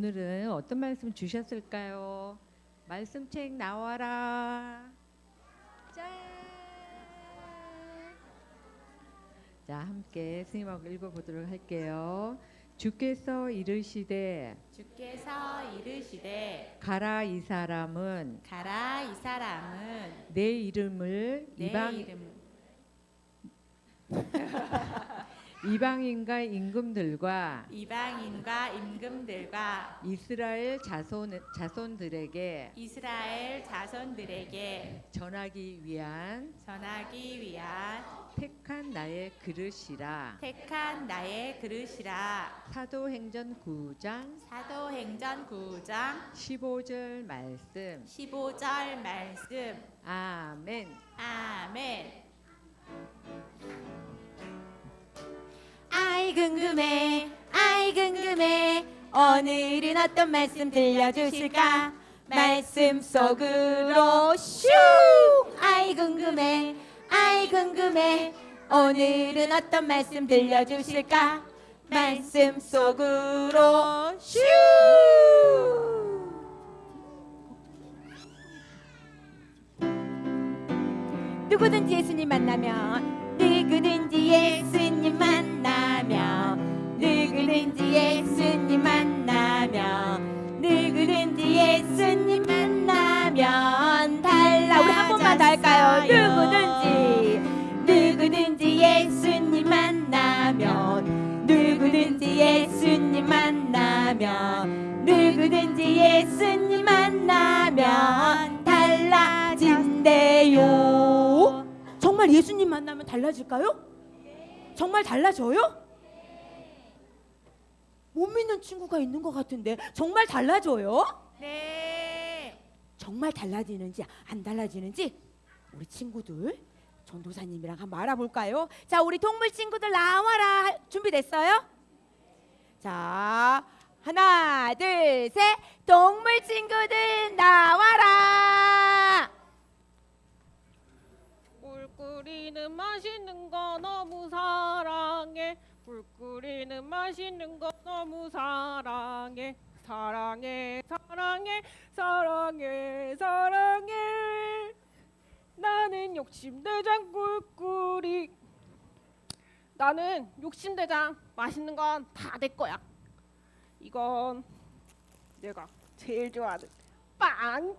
오늘은 어떤 말씀 주셨을까요? 말씀책 나와라. 짠. 자, 함께 스님하고 읽어보도록 할게요. 주께서 이르시되 주께서 이르시되 가라 이 사람은 가라 이 사람은 내 이름을 내 이방 이름 이방인과 임금들과 이방인과 임금들과 이스라엘 자손 자손들에게 이스라엘 자손들에게 전하기 위한 전하기 위한 택한 나의 그릇이라. 택한 나의 그릇이라. 사도행전 9장 사도행전 9장 15절 말씀. 15절 말씀. 아멘 궁금해. 아이 궁금해. 오늘은 어떤 말씀 들려주실까? 말씀 속으로 슝! 아이 궁금해. 아이 궁금해. 오늘은 어떤 말씀 들려주실까? 말씀 속으로 슝! 누구든지 예수님 만나면 누구든지 예수님 만나면 예수님 만나면 누구든지 예수님 만나면 달라 우리 한 번만 더 할까요 누구든지 누구든지 예수님 만나면 누구든지 예수님 만나면 누구든지 예수님 만나면 달라진대요 정말 예수님 만나면 달라질까요? 정말 달라져요? 못 믿는 친구가 있는 것 같은데 정말 달라져요? 네 정말 달라지는지 안 달라지는지 우리 친구들 전도사님이랑 한번 알아볼까요? 자, 우리 동물 친구들 나와라. 할- 준비됐어요? 자, 하나, 둘, 셋. 동물 친구들 나와라. 꿀꿀이는 맛있는 거 너무 사랑해 꿀꿀이는 맛있는 거 너무 사랑해 사랑해 사랑해 사랑해 사랑해 나는 욕심대장 꿀꿀이 나는 욕심대장 맛있는 건 다 내 거야 이건 내가 제일 좋아하는 빵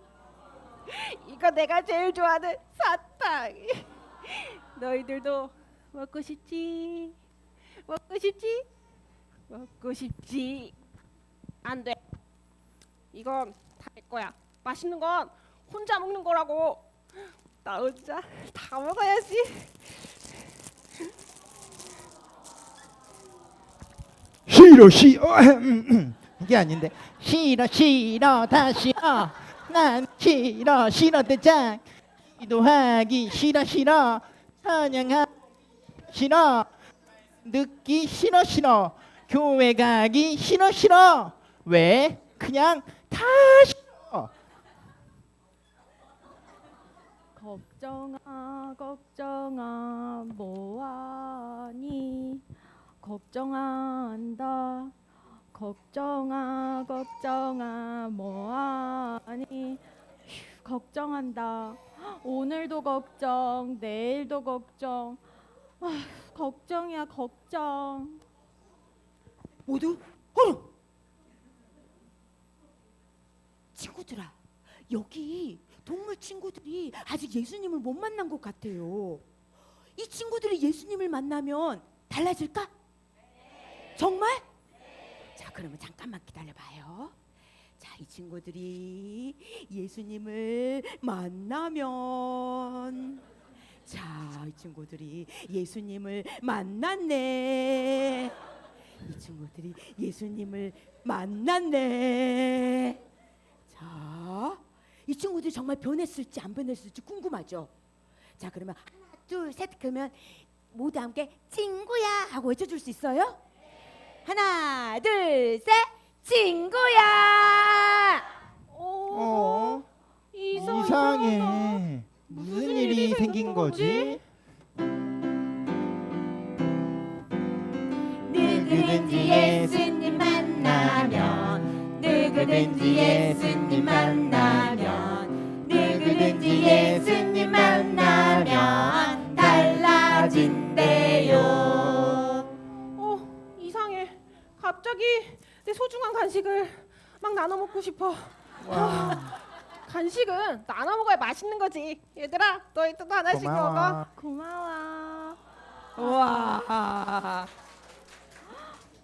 이거 내가 제일 좋아하는 사탕. 너희들도 먹고 싶지? 먹고 싶지? 먹고 싶지? 안 돼. 이건 다 내 거야. 맛있는 건 혼자 먹는 거라고. 나 혼자 다 먹어야지. 싫어 싫어 이게 아닌데 싫어 싫어 다 싫어 난 싫어 싫어 대장 기도하기 싫어 싫어 찬양하기 싫어 듣기 싫어 싫어 교회 가기 싫어 싫어? 왜? 그냥 다 싫어. 걱정아 걱정아 뭐하니? 걱정한다. 걱정아 걱정아 뭐하니? 휴, 걱정한다. 오늘도 걱정 내일도 걱정. 아휴, 걱정이야 걱정 모두 얼음. 친구들아, 여기 동물 친구들이 아직 예수님을 못 만난 것 같아요. 이 친구들이 예수님을 만나면 달라질까? 정말? 자, 그러면 잠깐만 기다려봐요. 자, 이 친구들이 예수님을 만나면 자, 이 친구들이 예수님을 만났네. 이 친구들이 예수님을 만났네. 자, 이 친구들이 정말 변했을지 안 변했을지 궁금하죠? 자, 그러면 하나, 둘, 셋 그러면 모두 함께 친구야 하고 외쳐줄 수 있어요? 하나, 둘, 셋, 친구야. 어 이상하다. 이상해 무슨 일이 생긴 거지? 누구든지 예수님 만나면 누구든지 예수님 만나면 달라진대요. 어 이상해. 갑자기 내 소중한 간식을 막 나눠 먹고 싶어. 아, 간식은 나눠 먹어야 맛있는 거지. 얘들아, 너희도 하나씩 먹어. 고마워. 고마워. 와.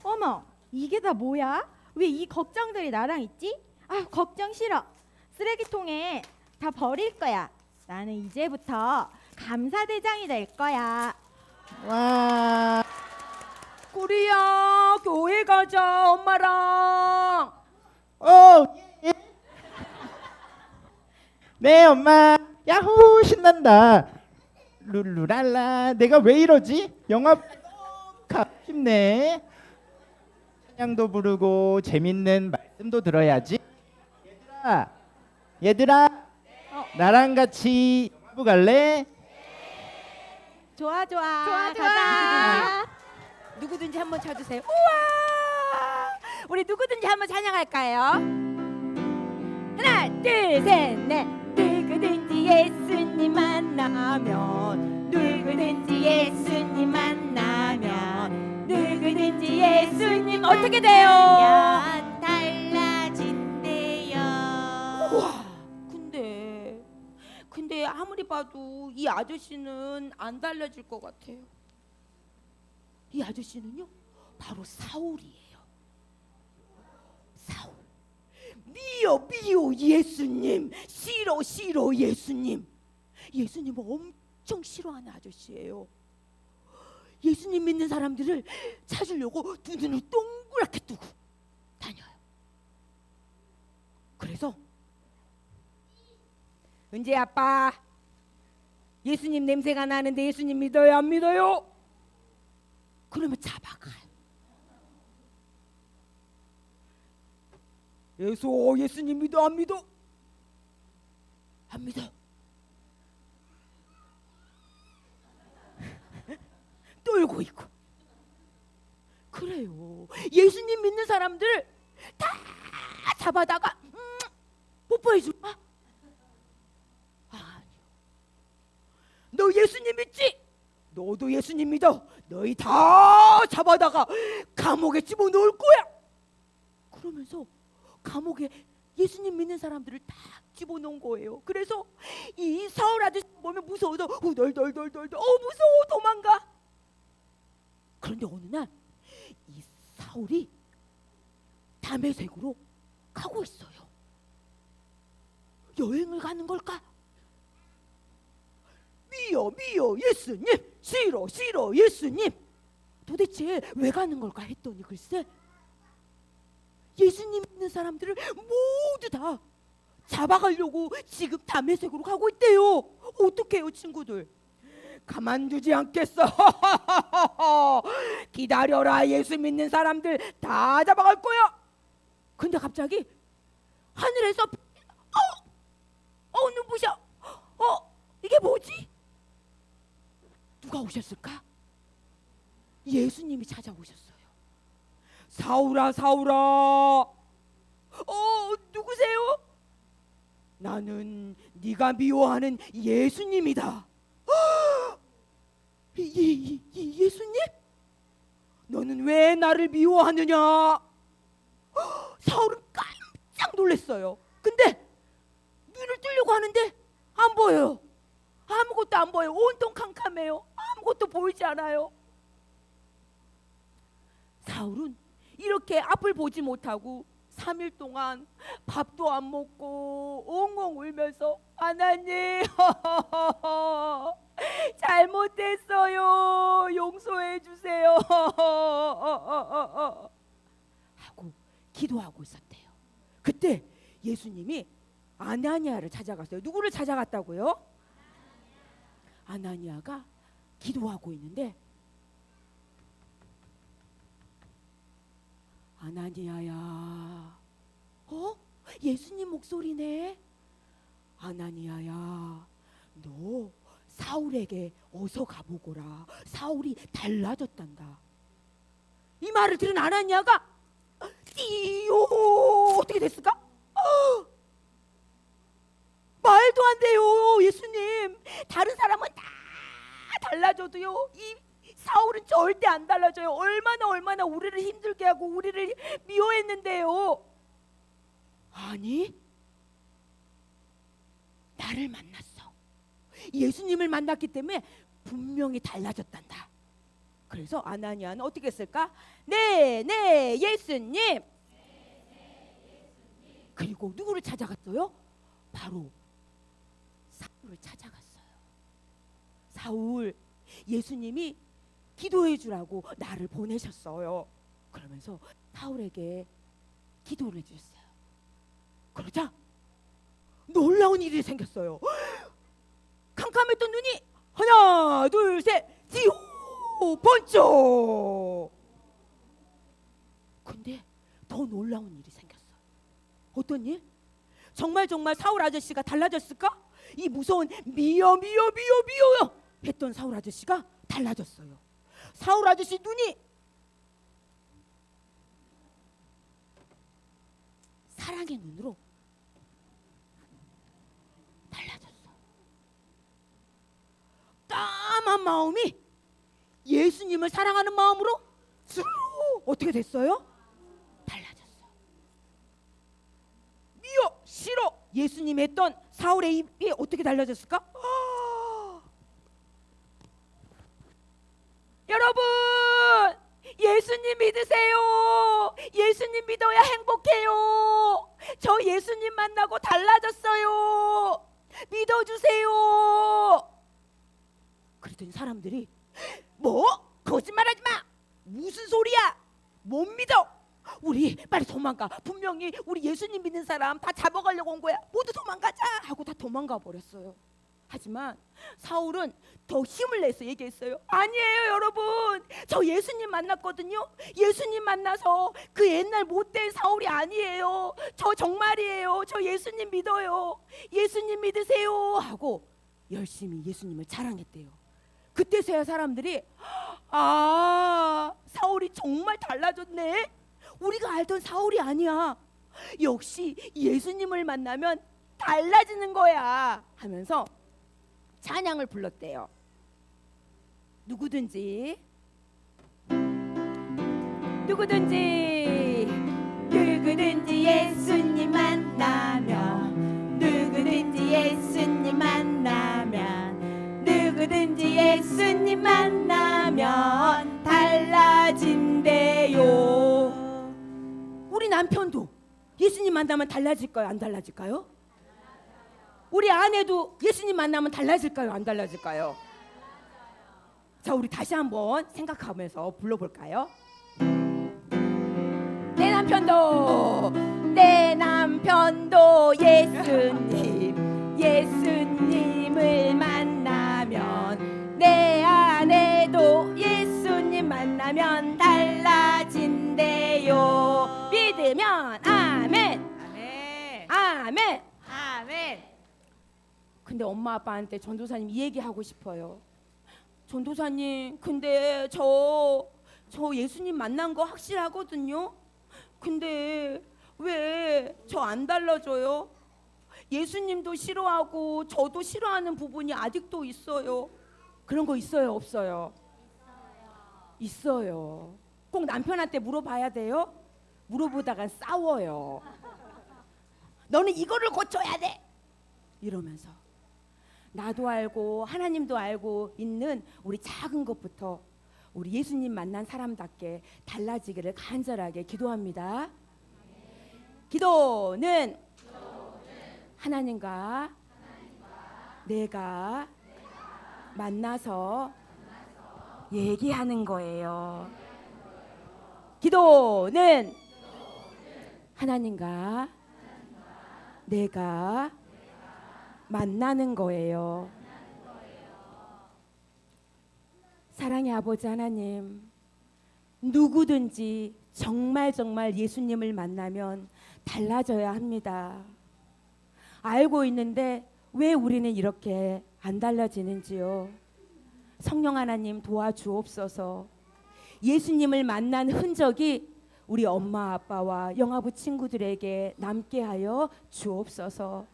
어머, 이게 다 뭐야? 왜 이 걱정들이 나랑 있지? 아, 걱정 싫어. 쓰레기통에 다 버릴 거야. 나는 이제부터 감사대장이 될 거야. 와. 꾸리야 교회 가자 엄마랑. 어. 예. 네 엄마. 야호 신난다. 룰루랄라. 내가 왜 이러지? 영화 가 싶네. 찬양도 부르고 재밌는 말씀도 들어야지. 얘들아. 얘들아. 나랑 같이 영화 보고 갈래? 좋아, 좋아. 좋아, 좋아. 가자. 누구든지 한번 쳐주세요. 우와! 우리 누구든지 한번 찬양할까요? 하나, 둘, 셋, 넷. 누구든지 예수님 만나면 누구든지 예수님 만나면 예수님 어떻게 돼요? 달라진대요. 우와, 근데 근데 아무리 봐도 이 아저씨는 안 달라질 것 같아요. 이 아저씨는요, 바로 사울이에요. 사울. 미요 미요 예수님, 싫어 싫어 예수님. 예수님을 엄청 싫어하는 아저씨예요. 예수님 믿는 사람들을 찾으려고 두 눈을 동그랗게 뜨고 다녀요. 그래서 은재 아빠 예수님 냄새가 나는데 예수님 믿어요 안 믿어요? 그러면 잡아가요. 예수 예수님 믿어 안 믿어? 안 믿어. 떨고 있고. 그래요. 예수님 믿는 사람들 다 잡아다가 음, 뽀뽀해 줄까? 아니요. 너 예수님 믿지? 너도 예수님 믿어. 너희 다 잡아다가 감옥에 집어넣을 거야. 그러면서 감옥에 예수님 믿는 사람들을 다 집어넣은 거예요. 그래서 이 사울 아저씨 보면 무서워서 후덜덜덜덜 어 무서워 도망가. 그런데 어느 날 이 사울이 담에색으로 가고 있어요. 여행을 가는 걸까? 미요 미요 예수님 싫어 싫어 예수님 도대체 왜 가는 걸까 했더니 글쎄 예수님 믿는 사람들을 모두 다 잡아가려고 지금 담에색으로 가고 있대요 어떡해요 친구들 가만두지 않겠어. 기다려라. 예수 믿는 사람들 다 잡아갈 거야. 근데 갑자기 하늘에서 어, 어 눈부셔. 어 이게 뭐지? 누가 오셨을까? 예수님이 찾아오셨어요. 사울아 사울아. 어 누구세요? 나는 네가 미워하는 예수님이다 이, 이, 이 예수님? 너는 왜 나를 미워하느냐? 사울은 깜짝 놀랐어요. 근데 눈을 뜨려고 하는데 안 보여요. 아무것도 안 보여요. 온통 캄캄해요. 아무것도 보이지 않아요. 사울은 이렇게 앞을 보지 못하고 3일 동안 밥도 안 먹고 엉엉 울면서 하나님 잘못했어요. 용서해 주세요. 하고 기도하고 있었대요. 그때 예수님이 아나니아를 찾아갔어요. 누구를 찾아갔다고요? 아나니아가 기도하고 있는데 아나니아야. 어? 예수님 목소리네. 아나니아야 너 사울에게 어서 가보거라 사울이 달라졌단다 이 말을 들은 아나니아가 띠요 어떻게 됐을까? 어! 말도 안 돼요, 예수님. 다른 사람은 다 달라져도요. 이 사울은 절대 안 달라져요. 얼마나 얼마나 우리를 힘들게 하고 우리를 미워했는데요. 아니, 나를 만났어. 예수님을 만났기 때문에 분명히 달라졌단다. 그래서 아나니아는 어떻게 했을까? 네, 네, 예수님. 그리고 누구를 찾아갔어요? 바로 사울을 찾아갔어요. 사울, 예수님이 기도해 주라고 나를 보내셨어요. 그러면서 사울에게 기도를 해주셨어요. 그러자 놀라운 일이 생겼어요. 캄캄했던 눈이 하나, 둘, 셋, 지호 번쩍. 근데 더 놀라운 일이 생겼어요. 어떤 일? 정말 정말 사울 아저씨가 달라졌을까? 이 무서운 미여 미여 미여 미여 했던 사울 아저씨가 달라졌어요. 사울 아저씨 눈이 사랑의 눈으로 달라졌어. 까만 마음이 예수님을 사랑하는 마음으로 쑥 어떻게 됐어요? 달라졌어. 미워 싫어 예수님 했던 사울의 입이 어떻게 달라졌을까? 아! 여러분 예수님 믿으세요. 예수님 믿어야 행복해요. 저 예수님 만나고 달라졌어요. 믿어주세요. 그랬더니 사람들이 뭐 거짓말하지 마. 무슨 소리야? 못 믿어. 우리 빨리 도망가. 분명히 우리 예수님 믿는 사람 다 잡아가려고 온 거야. 모두 도망가자 하고 다 도망가 버렸어요. 하지만 사울은 더 힘을 내서 얘기했어요. 아니에요, 여러분. 저 예수님 만났거든요. 예수님 만나서 그 옛날 못된 사울이 아니에요. 저 정말이에요. 저 예수님 믿어요. 예수님 믿으세요. 하고 열심히 예수님을 자랑했대요. 그때서야 사람들이 아, 사울이 정말 달라졌네. 우리가 알던 사울이 아니야. 역시 예수님을 만나면 달라지는 거야. 하면서 찬양을 불렀대요. 누구든지 누구든지 누구든지 예수님 만나면 누구든지 예수님 만나면 누구든지 예수님 만나면 달라진대요. 우리 남편도 예수님 만나면 달라질까요? 안 달라질까요? 우리 아내도 예수님 만나면 달라질까요? 안 달라질까요? 자, 우리 다시 한번 생각하면서 불러볼까요? 내 남편도 내 남편도 예수님 예수님을 만나면 내 아내도 예수님 만나면 달라진대요 믿으면 아멘. 아멘. 근데 엄마 아빠한테 전도사님 이 얘기 하고 싶어요. 전도사님, 근데 저, 저 예수님 만난 거 확실하거든요. 근데 왜 저 안 달라져요? 예수님도 싫어하고 저도 싫어하는 부분이 아직도 있어요. 그런 거 있어요, 없어요? 있어요. 꼭 남편한테 물어봐야 돼요? 물어보다가 싸워요. 너는 이거를 고쳐야 돼. 이러면서 나도 알고 하나님도 알고 있는 우리 작은 것부터 우리 예수님 만난 사람답게 달라지기를 간절하게 기도합니다. 기도는 하나님과 내가 만나서 얘기하는 거예요. 기도는 하나님과 내가 만나는 거예요. 사랑의 아버지 하나님, 누구든지 정말 정말 예수님을 만나면 달라져야 합니다. 알고 있는데 왜 우리는 이렇게 안 달라지는지요? 성령 하나님 도와주옵소서. 예수님을 만난 흔적이 우리 엄마 아빠와 영아부 친구들에게 남게 하여 주옵소서.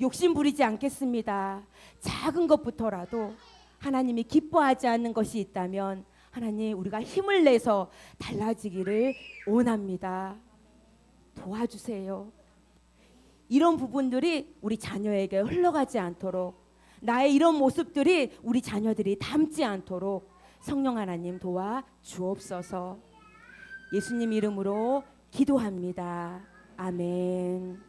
욕심 부리지 않겠습니다. 작은 것부터라도 하나님이 기뻐하지 않는 것이 있다면 하나님 우리가 힘을 내서 달라지기를 원합니다. 도와주세요. 이런 부분들이 우리 자녀에게 흘러가지 않도록 나의 이런 모습들이 우리 자녀들이 닮지 않도록 성령 하나님 도와 주옵소서. 예수님 이름으로 기도합니다. 아멘.